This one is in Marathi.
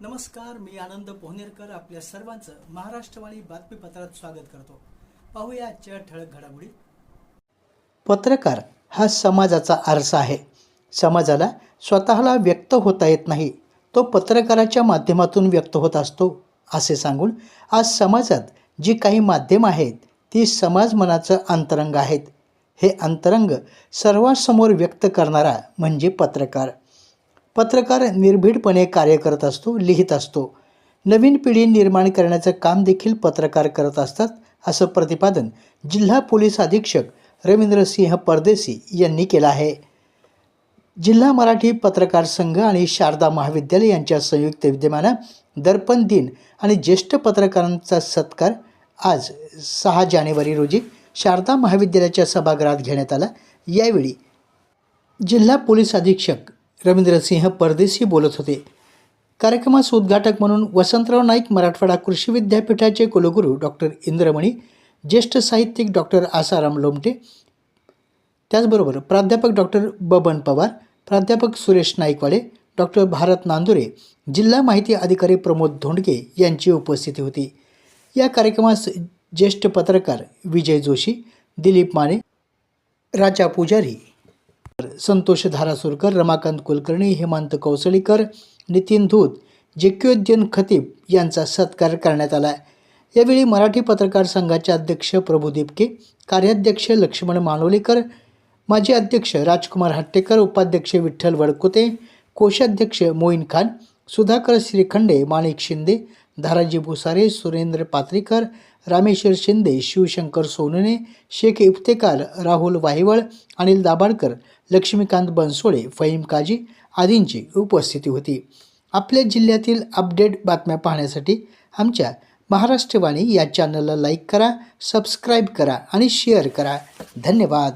नमस्कार मी आनंद पोहनेरकर आपल्या सर्वांचं महाराष्ट्रवाणी बातमीपत्रात स्वागत करतो. पाहूया आजच्या ठळक घडामोडी. पत्रकार हा समाजाचा आरसा आहे. समाजाला स्वतःला व्यक्त होता येत नाही. तो पत्रकाराच्या माध्यमातून व्यक्त होत असतो असे सांगून आज समाजात जी काही माध्यम आहेत ती समाज मनाचं अंतरंग आहेत. हे अंतरंग सर्वांसमोर व्यक्त करणारा म्हणजे पत्रकार. पत्रकार निर्भीडपणे कार्य करत असतो लिहित असतो. नवीन पिढी निर्माण करण्याचं काम देखील पत्रकार करत असतात असं प्रतिपादन जिल्हा पोलीस अधीक्षक रवींद्रसिंह परदेसी यांनी केलं आहे. जिल्हा मराठी पत्रकार संघ आणि शारदा महाविद्यालय यांच्या संयुक्त विद्यमानं दर्पण दिन आणि ज्येष्ठ पत्रकारांचा सत्कार आज सहा जानेवारी रोजी शारदा महाविद्यालयाच्या सभागृहात घेण्यात आला. यावेळी जिल्हा पोलीस अधीक्षक रवींद्रसिंह परदेशी बोलत होते. कार्यक्रमास उद्घाटक म्हणून वसंतराव नाईक मराठवाडा कृषी विद्यापीठाचे कुलगुरू डॉक्टर इंद्रमणी ज्येष्ठ साहित्यिक डॉक्टर आसाराम लोमटे त्याचबरोबर प्राध्यापक डॉक्टर बबन पवार प्राध्यापक सुरेश नाईकवाडे डॉक्टर भारत नांदुरे जिल्हा माहिती अधिकारी प्रमोद धोंडके यांची उपस्थिती होती. या कार्यक्रमास ज्येष्ठ पत्रकार विजय जोशी दिलीप माने राजा पुजारी संतोष धारासुरकर रमाकांत कुलकर्णी हेमंत कौसळीकर नितीन धूत जेक्योद्दीन खतीब यांचा सत्कार करण्यात आला यावेळी मराठी पत्रकार संघाचे अध्यक्ष प्रभू दिपके कार्याध्यक्ष लक्ष्मण मानोलीकर माजी अध्यक्ष राजकुमार हट्टेकर उपाध्यक्ष विठ्ठल वडकुते कोषाध्यक्ष मोईन खान सुधाकर श्रीखंडे माणिक शिंदे धाराजी भुसारे सुरेंद्र पात्रीकर रामेश्वर शिंदे शिवशंकर सोनने शेख इफ्तेकार राहुल वाहिवळ अनिल दाभाडकर लक्ष्मीकांत बनसोडे फहीम काजी आदींची उपस्थिती होती. आपल्या जिल्ह्यातील अपडेट बातम्या पाहण्यासाठी आमच्या महाराष्ट्रवाणी या चॅनलला लाईक करा सबस्क्राईब करा आणि शेअर करा. धन्यवाद.